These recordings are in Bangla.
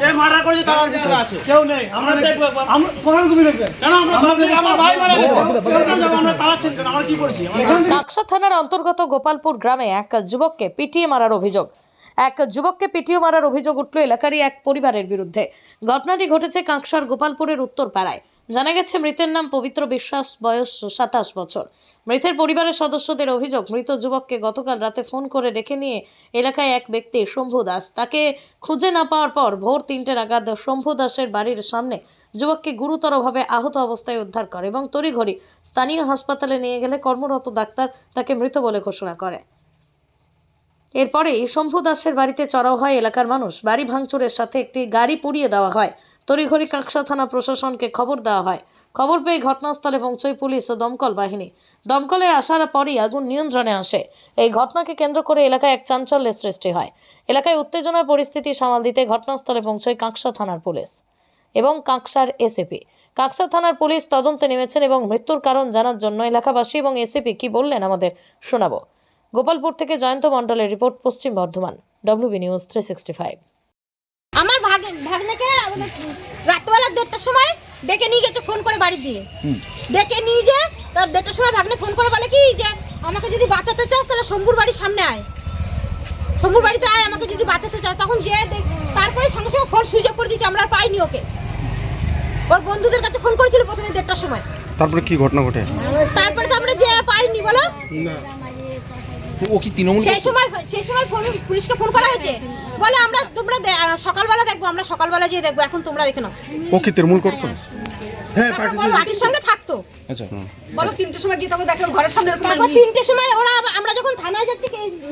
যে মার্ডার করেছে তারা ভিতরে আছে। কেউ নেই আমরা আমরা দেখব আমরা কোন তুমি দেখবে। কেন আমরা আমার ভাই মারা গেছে? আমরা তাড়াচ্ছেন কেন? আমরা কি করেছি? কাকসা থানার অন্তর্গত গোপালপুর গ্রামে এক যুবককে পিটিয়ে মারার অভিযোগ। এক যুবককে পিটিয়ে মারার অভিযোগ উঠল এলাকারই এক পরিবারের বিরুদ্ধে। ঘটনাটি ঘটেছে কাঁকসার গোপালপুরের উত্তর পাড়ায় জানা গেছে, মৃতের নাম পবিত্র বিশ্বাস, বয়স সাতাশ বছর। মৃতের পরিবারের সদস্যদের অভিযোগ, মৃত যুবককে গতকাল রাতে ফোন করে ডেকে নিয়ে এলাকায় এক ব্যক্তি শম্ভু দাস। তাকে খুঁজে না পাওয়ার পর ভোর তিনটে নাগাদ শম্ভু দাসের বাড়ির সামনে যুবককে গুরুতরভাবে আহত অবস্থায় উদ্ধার করে এবং তড়িঘড়ি স্থানীয় হাসপাতালে নিয়ে গেলে কর্মরত ডাক্তার তাকে মৃত বলে ঘোষণা করে। এরপরে শম্ভু দাসের বাড়িতে চড়াও হয় এলাকার মানুষ। বাড়ি ভাঙচুরের সাথে একটি গাড়ি পুড়িয়ে দেওয়া হয়। তড়িঘড়ি কাকসা থানা প্রশাসনকে খবর দেওয়া হয়। খবর পেয়ে ঘটনাস্থলে পৌঁছয় পুলিশ ও দমকল বাহিনী। দমকলে আসার পরই আগুন নিয়ন্ত্রণে আসে। এই ঘটনাকে কেন্দ্র করে এলাকায় এক চাঞ্চল্যের সৃষ্টি হয়। এলাকায় উত্তেজনার পরিস্থিতি সামাল দিতে ঘটনাস্থলে পৌঁছয় কাকসা থানার পুলিশ এবং কাঁকসার এসিপি কাঁকসা থানার পুলিশ তদন্তে নেমেছেন এবং মৃত্যুর কারণ জানার জন্য এলাকাবাসী এবং এসিপি কি বললেন আমাদের শোনাবো। গোপালপুর থেকে জয়ন্ত মণ্ডলের report, Paschim Bardhaman WB news three sixty five আমার ভাগ ভাগ্নেকে আমাদের রাত্রবেলা দেড়টার সময় ডেকে নিয়ে গেছে ফোন করে বাড়ি দিয়ে। ডেকে নিয়ে যে তার দেড়টার সময় ভাগ্নে ফোন করে বলে কি যে আমাকে যদি বাঁচাতে চাস তাহলে শম্ভুর বাড়ির সামনে আয়। শম্ভুর বাড়িতে আয় আমাকে যদি বাঁচাতে চাস। তখন যে তারপরে সঙ্গে সঙ্গে ফোন সুইচ অফ করে দিয়েছে আমরা আর পাইনি ওকে। ওর বন্ধুদের কাছে ফোন করেছিল প্রথমে দেড়টার সময়। তারপরে কি ঘটনা ঘটে? তারপরে তো আমরা যে পাইনি বলো? ও কি তৃণমূল সেই সময় সেই সময় ফোন পুলিশকে ফোন করা হয়েছে। বলে আমরা তোমরা সকালবেলা দেখব আমরা সকালবেলা যেয়ে দেখব এখন তোমরা দেখে নাও। ও কি তৃণমূল করতো? হ্যাঁ পার্টির সঙ্গে থাকতো। আচ্ছা। বলো তিনটের সময় গিয়ে তবে দেখো ঘরের সামনে তারপর তিনটের সময় ওরা আমরা যখন থানায় যাচ্ছি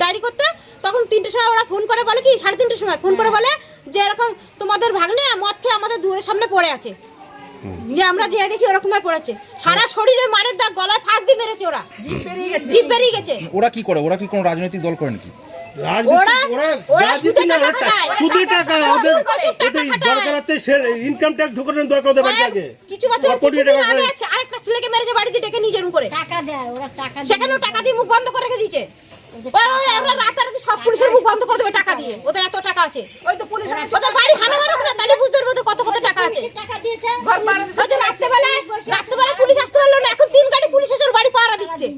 ডায়েরি করতে তখন তিনটের সময় ওরা ফোন করে বলে কি সাড়ে তিনটের সময় ফোন করে বলে যে এরকম তোমাদের ভাগ্নে মদ খেয়ে আমাদের দুয়ারের সামনে পড়ে আছে। যে আমরা যে দেখি ওরকম সারা শরীরে মারের দাগ গলায় ফাঁস দিয়ে ওরা। জিভ বেরিয়ে গেছে। ওরা কি করে? ওরা কি কোনো রাজনৈতিক দল করে নাকি? ওদের ইনকাম ট্যাক্স ঢোকানোর দরকার আগে। কিছু বছর আরেকটা ছেলেকে মেরেছে বাড়িতে ডেকে নিয়ে যেরকম করে টাকা দেয় ওরা টাকা সেখানেও টাকা দিয়ে মুখ বন্ধ করে রেখে দিয়েছে। রাতারাতি সব পুলিশের মুখ বন্ধ করে দেবে টাকা দিয়ে। ওদের এত টাকা আছে। ওই তো পুলিশ ওদের বাড়ি হানা মারুক না বুঝতে পারবে ওদের কত কত টাকা আছে। ঘর পাড়া ওই যে রাত্রেবেলায় রাত্রেবেলা পুলিশ আসতে পারল না এখন তিন গাড়ি পুলিশ এসে ওর বাড়ি পাহারা দিচ্ছে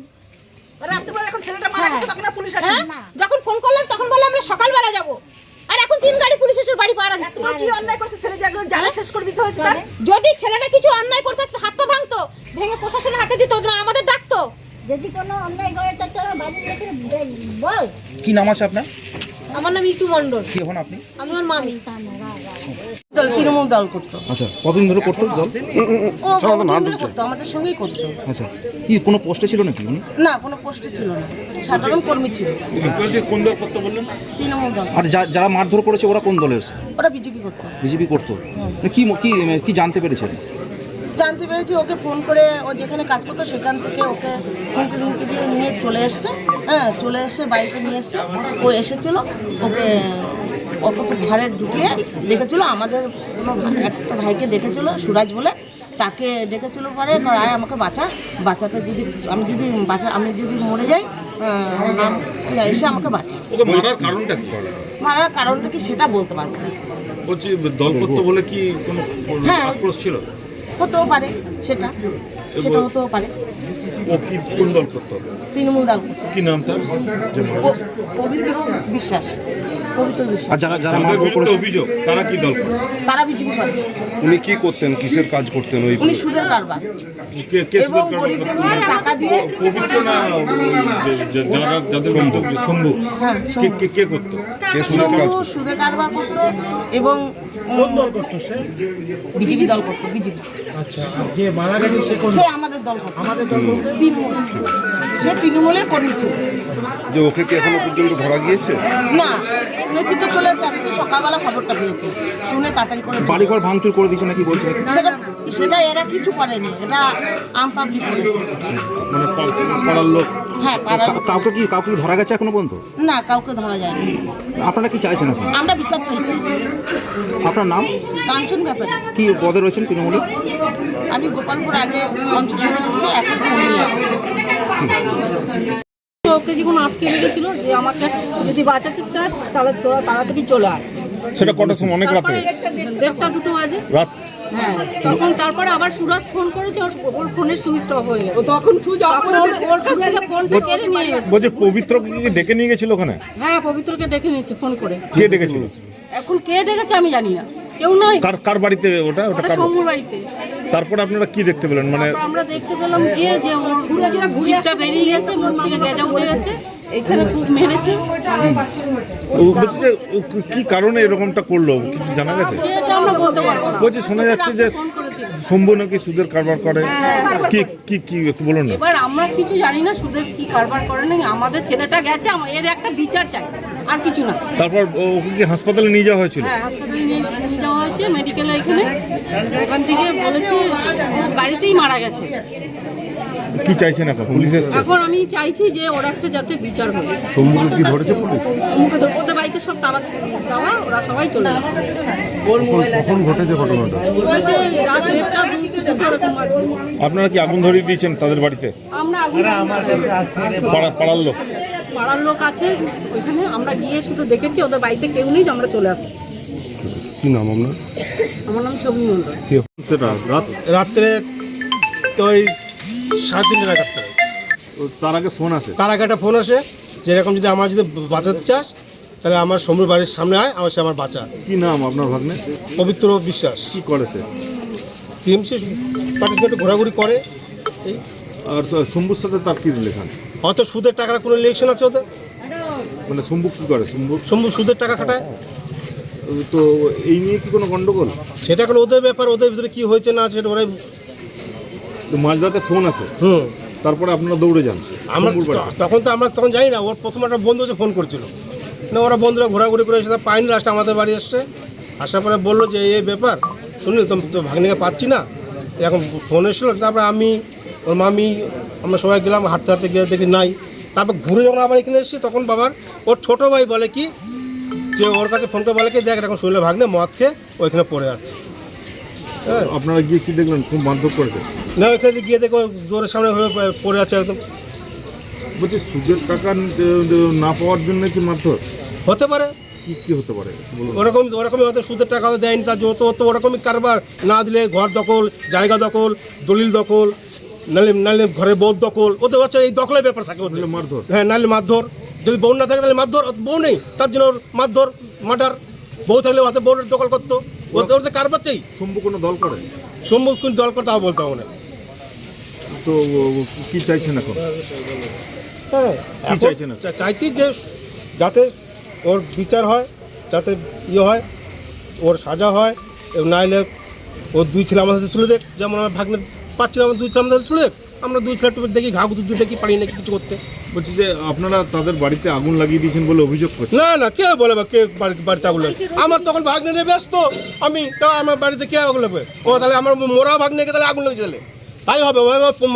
রাত্রিবেলা যখন ছেলেটা মারা গেছে তখন আর পুলিশ আসে হ্যাঁ যখন ফোন করলাম তখন বললাম আমরা সকালবেলা যাব আর এখন তিন গাড়ি পুলিশ এসে ওর বাড়ি পাহারা দিচ্ছে তোমার কি অন্যায় করছে ছেলে জায়গা জ্বালা শেষ করে দিতে হয়েছে তার যদি ছেলেটা কিছু অন্যায় করতে থাকতো, হাত পা ভাঙতো ভেঙে প্রশাসনের হাতে দিত না আমাদের ডাকতো যদি কোনো অন্যায় করে তো তোরা বাড়ির লোকের বল। কি নাম আছে আপনার? আমার নাম ইটু মন্ডল কি হন আপনি? আমি ওর মামি। দল তৃণমূল দল করতো। আচ্ছা কতদিন ধরে করতো দল? ও বহুদিন ধরে করতো আমাদের সঙ্গেই করতো। আচ্ছা কি কোনো পোস্টে ছিল নাকি উনি? না কোনো পোস্টে ছিল না। সাধারণ কর্মী ছিল। কোন দল করতে বললেন? তৃণমূল দল। আর যা- যারা মারধর করেছে ওরা কোন দলের ওরা বিজেপি করতো। বিজেপি করতো। কি কি কি জানতে পেরেছেন? জানতে পেরেছি ওকে ফোন করে ও যেখানে কাজ করতো সেখান থেকে ওকে হুমকি হুমকি দিয়ে নিয়ে চলে এসছে। হ্যাঁ চলে এসে বাড়িতে নিয়ে এসছে। ও এসেছিল ওকে ওকে ঘরে ঢুকিয়ে ডেকেছিল। আমাদের কোনো একটা ভাইকে ডেকেছিল সুরাজ বলে। তাকে ডেকেছিল পরে আয় আমাকে বাঁচা। বাঁচাতে যদি আমি যদি বাঁচা আমি যদি মরে যাই নাম এসে আমাকে বাঁচা। মারার কারণটা কি? মারার কারণটা কি সেটা বলতে পারব না। বলছি দল করতে বলে কি কোনো হ্যাঁ। আক্রোশ ছিল? হতেও পারে সেটা সেটা হতেও পারে। ও কি কোন দল করতো? তৃণমূল দল করতো। কি নাম তার? পবিত্র বিশ্বাস পবিত্র বিশ্বাস। আর যারা যারা মারধর করেছে অভিযোগ তারা কি দল করে তারা বিজেপি করে। উনি কি করতেন? কিসের কাজ করতেন ওই উনি সুদের কারবার। কে- কে এবং গরিবদের কিছু টাকা দিয়ে পবিত্র না যারা যাদের হ্যাঁ কে কে- কে করতো? কে সুদের কাজ শম্ভু সুদে কারবার করতো এবং বিজেপি দল করতো বিজেপি। আচ্ছা আর যে মারা গেছে সে কোন সে আমাদের দল করতো। আমাদের দল বলতে তৃণমূল। সে তৃণমূলের কর্মী ছিল। যে ওকে কি এখনও পর্যন্ত ধরা গিয়েছে? না। যাচ্ছে আমি তো সকালবেলা খবরটা পেয়েছি। শুনে তাড়াতাড়ি করে বাড়িঘর। ভাঙচুর করে দিয়েছে নাকি বলছে নাকি? সেটা সেটা এরা কিছু করেনি। এটা আম পাবলিক করেছে। মানে পাড়ার লোক। হ্যাঁ পাড়ার কা- কাউকে কি কাউকে কি ধরা গেছে এখনও পর্যন্ত? না কাউকে ধরা যায়নি। আপনারা কি চাইছেন এখন? আমরা বিচার চাইছি। আপনার নাম? কাঞ্চন ব্যাপারে। কি পদে রয়েছেন তৃণমূলে? আমি গোপালপুর আগে পঞ্চাশ এখন আছি। ওকে যখন আটকে রেখেছিল যে আমাকে যদি বাঁচাতে চাস তাহলে তোরা তাড়াতাড়ি চলে আয়। সেটা কটার সময়? অনেক রাতে? দেড়টা দুটো বাজে। রাত? হ্যাঁ তখন তারপরে আবার সুরাজ ফোন করেছে ওর ওর ফোনের সুইচ অফ হয়ে গেছে। তখন সুইচ অফ ওর কাছ থেকে ফোনটা কেড়ে নিয়ে গেছে। বলছে পবিত্রকে কি ডেকে নিয়ে গেছিল ওখানে? হ্যাঁ পবিত্রকে ডেকে নিয়েছে ফোন করে। কে ডেকেছিল? এখন কে ডেকেছে আমি জানি না। কেউ নয় কার কার বাড়িতে ওটা? ওটা ওটা কার বাড়িতে। তারপরে আপনারা কি দেখতে পেলেন? মানে আমরা দেখতে পেলাম গিয়ে যে ওর জিপটা বেরিয়ে গেছে মুখ থেকে গেজা উঠে গেছে খুব মেরেছে। বলছে কি কারণে এরকমটা করল? কিছু জানা গেছে? না। শোনা যাচ্ছে যে শম্ভু নাকি সুদের কারবার করে। কি কি কি একটু বলুন না। এবার আমরা কিছু জানি না সুদের কি কারবার করে নাই। আমাদের ছেলেটা গেছে এর একটা বিচার চাই আর কিছু না। তারপর ও- ওকে হাসপাতালে নিয়ে যাওয়া হয়েছিল? হ্যাঁ হাসপাতালে নিয়ে হয়েছে মেডিকেলে এখানে। ওখান থেকে বলেছে ও গাড়িতেই মারা গেছে। কি চাইছেন এখন? পুলিশ এসছে? এখন আমি চাইছি যে ওর একটা যাতে বিচার হবে শম্ভুকে কি ধরেছে পুলিশ? সম্মুখে তো- ওদের বাড়িতে সব তালা দেওয়া ওরা সবাই চলে গেছে। কখন ঘটেছে ঘটনাটা? বলছে রাত দেড়টা দুটো দুটো এরকম আছে আপনারা কি আগুন ধরিয়ে দিয়েছেন তাদের বাড়িতে? আমরা আগুন পাড়া পাড়ার লোক? পাড়ার লোক আছে ওইখানে আমরা গিয়ে শুধু দেখেছি ওদের বাড়িতে কেউ নেই আমরা চলে আসছি। কি নাম আপনার? আমার নাম ছবি মণ্ডল। সেটা রাত রাত্রে তো ওই সাড়ে তিনটে নাগাদ তার আগে ফোন আসে? তার আগে একটা ফোন আসে যে এরকম যদি আমার যদি বাঁচাতে চাস তাহলে আমার সমুর বাড়ির সামনে আয় আমার সে আমার বাঁচা। কি নাম আপনার ভাগ্নে? পবিত্র বিশ্বাস। কি করে সে? টিএমসি পার্টিসিপেট ঘোরাঘুরি করে। আর শম্ভুর সাথে তার কি রিলেশন হয়তো সুদের টাকার কোনো ইলেকশন আছে ওদের। মানে শম্ভু কি করে? শম্ভু? শম্ভু সুদের টাকা খাটায়। তো এই নিয়ে কি কোনো গন্ডগোল? সেটা এখন ওদের ব্যাপার ওদের ভিতরে কি হয়েছে না আছে ওরাই তো মাঝরাতে ফোন আসে হুম। তারপরে আপনারা দৌড়ে যান। আমরা তখন তো আমরা তখন জানি না ওর প্রথম একটা বন্ধু হচ্ছে ফোন করছিল। না ওরা বন্ধুরা ঘোরাঘুরি করে এসে পাইনি লাস্ট আমাদের বাড়ি এসছে। আসার পরে বলল যে এই ব্যাপার। শুনলি তো তো ভাগ্নিকে পাচ্ছি না? এখন ফোন এসেছিল তারপরে আমি ওর মামি আমরা সবাই গেলাম হাঁটতে হাঁটতে গিয়ে দেখি নাই। তারপর ঘুরে যখন আবার এখানে এসেছি তখন বাবার ওর ছোটো ভাই বলে কি যে ওর কাছে ফোন করে বলে কি দেখ এখন শুনলে ভাগ্নে মদ খেয়ে ওইখানে পড়ে আছে। হ্যাঁ। আপনারা গিয়ে কি দেখলেন? খুব মারধর করেছে। না ওইখানে গিয়ে দেখো দৌড়ের সামনে পড়ে আছে একদম। বলছি সুদের টাকা না পাওয়ার জন্য কি মারধর? হতে পারে। কি কি হতে পারে? ওরকম ওরকমই হয়তো সুদের টাকা দেয়নি তার জন্য তো তো ওরকমই কারবার। না দিলে ঘর দখল জায়গা দখল দলিল দখল ঘরে বউ দখল। ওদের হচ্ছে এই দখলের ব্যাপার থাকে ওদের মারধর। হ্যাঁ নাহলে মারধর। যদি বউ না থাকে তাহলে মারধর বউ নেই। তার জন্য ওর মারধর মার্ডার। বউ থাকলে হাতে বউর দখল করতো। ওদের ওদের কারবার চাই শম্ভু কোনো দল করে? সম্মুখীন দল করে তাও বলতে হবে না। তো কি চাইছেন এখন? হ্যাঁ চাইছেন চাইছি যে যাতে ওর বিচার হয় যাতে ইয়ে হয় ওর সাজা হয় নাইলে ওর দুই ছেলে আমাদের সাথে তুলে দেখ। যেমন আমার ভাগ্নে পাচ্ছি আমার দুই ছেলে আমাদের সাথে তুলে দেখ। আমরা দুই ছেলে একটু দেখি ঘা দুধ দেখি পারি না কিছু করতে। বলছি যে আপনারা তাদের বাড়িতে আগুন লাগিয়ে দিয়েছেন বলে অভিযোগ করছে না না কে বলে বা কে বাড়িতে আগুন লাগে? আমার তখন ভাগ্নে নিয়ে ব্যস্ত। আমি তা আমার বাড়িতে কে আগুন লাগবে? ও তাহলে আমার মোরা ভাগ গিয়ে তাহলে আগুন লাগিয়ে তাহলে তাই হবে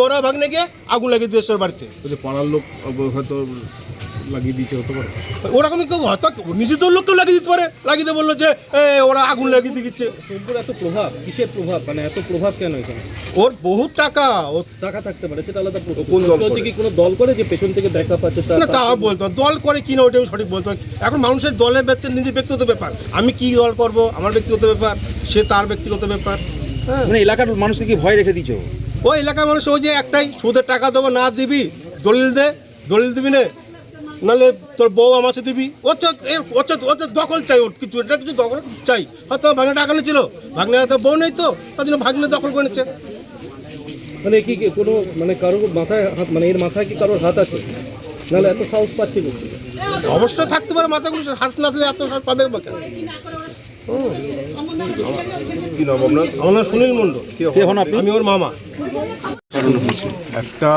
মোরা ভাগ্নে গিয়ে আগুন লাগিয়ে দিয়েছে বাড়িতে। পাড়ার লোক হয়তো লাগিয়ে দিয়েছে হতে পারে। ওরকমই কেউ হয়তো নিজেদের লোককেও লাগিয়ে দিতে পারে। লাগিয়ে দিয়ে বলল যে ওরা আগুন লাগিয়ে দিচ্ছে। শম্ভুর এত প্রভাব? কিসের প্রভাব? মানে এত প্রভাব কেন এখানে? ওর বহুত টাকা ও টাকা থাকতে পারে সেটা আলাদা কোন দল হচ্ছে? কি কোনো দল করে যে পেছন থেকে দেখা পাচ্ছে না তা বলতো দল করে কিনা ওইটা আমি সঠিক বলতো এখন মানুষের দলের ব্যক্তি নিজের ব্যক্তিগত ব্যাপার। আমি কি দল করব? আমার ব্যক্তিগত ব্যাপার। সে তার ব্যক্তিগত ব্যাপার। হ্যাঁ। মানে এলাকার মানুষকে কি ভয় রেখে দিয়েছ? ওই এলাকার মানুষ ওই যে একটাই সুদের টাকা দেবো না দিবি দলিল দে দলিল দিবি না। নাহলে তোর বউ আমার সাথে দিবি। ওর তো এর ওর তো ওর দখল চাই ওর কিছু এটা কিছু দখল চাই। হয়তো ভাগ্নে টাকা নিয়েছিল। ভাগ্নে হয়তো বউ নেই তো তার জন্য ভাগ্নে দখল করে নিচ্ছে। মানে কি কি কোনো মানে কারোর মাথায় হাত মানে এর মাথায় কি কারোর হাত আছে? নাহলে এত সাহস পাচ্ছে অবশ্যই থাকতে পারে মাথাগুলো হাত না থাকলে এত হাত পাবে বা কেন কি নাম আপনার? আমার সুনীল মণ্ডল। কে হন আমি ওর মামা। একটা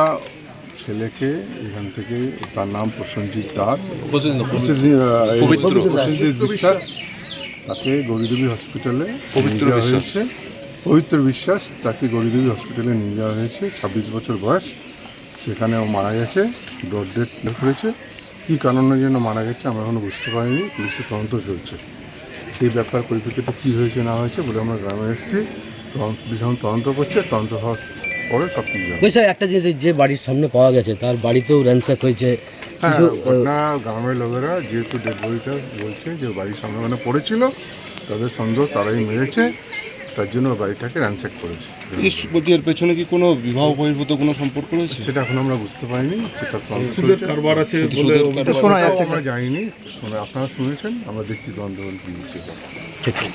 ছেলেকে এখান থেকে তার নাম প্রসেনজিৎ দাস। প্রসেনজিৎ, বিশ্বাস। তাকে গৌরীদেবী হসপিটালে পবিত্র বিশ্বাস। হয়েছে। পবিত্র বিশ্বাস তাকে গৌরীদেবী হসপিটালে নিয়ে যাওয়া হয়েছে। ছাব্বিশ বছর বয়স। সেখানে ও মারা গেছে। ডট ডেট করেছে। কী কারণের জন্য মারা গেছে আমরা এখনও বুঝতে পারিনি। পুলিশের তদন্ত চলছে। সেই ব্যাপার পরিপ্রেক্ষিতে কী হয়েছে না হয়েছে বলে আমরা গ্রামে এসেছি। তদন্ত পুলিশ এখন তদন্ত করছে। তদন্ত হওয়ার পরে সব কিছু একটা যে যে বাড়ির সামনে পাওয়া গেছে তার বাড়িতেও র্যানস্যাক হয়েছে। হ্যাঁ কিছু, আহ, ঘটনা গ্রামের লোকেরা যেহেতু ডেড বডিটা বলছে যে বাড়ির সামনে ওখানে পড়েছিল তাদের সন্দেহ তারাই মেরেছে তার জন্য বাড়িটাকে র্যানসেক করেছে। বলছি এর পেছনে কি কোনো বিবাহ বহির্ভূত কোনো সম্পর্ক রয়েছে? সেটা এখন আমরা বুঝতে পারিনি সেটা তদন্ত সুদের চলছে। কারবার আছে বলে অভিযোগ শোনা যাচ্ছে। আমরা জানিনি শোনা আপনারা শুনেছেন আমরা দেখছি তদন্ত কি হচ্ছে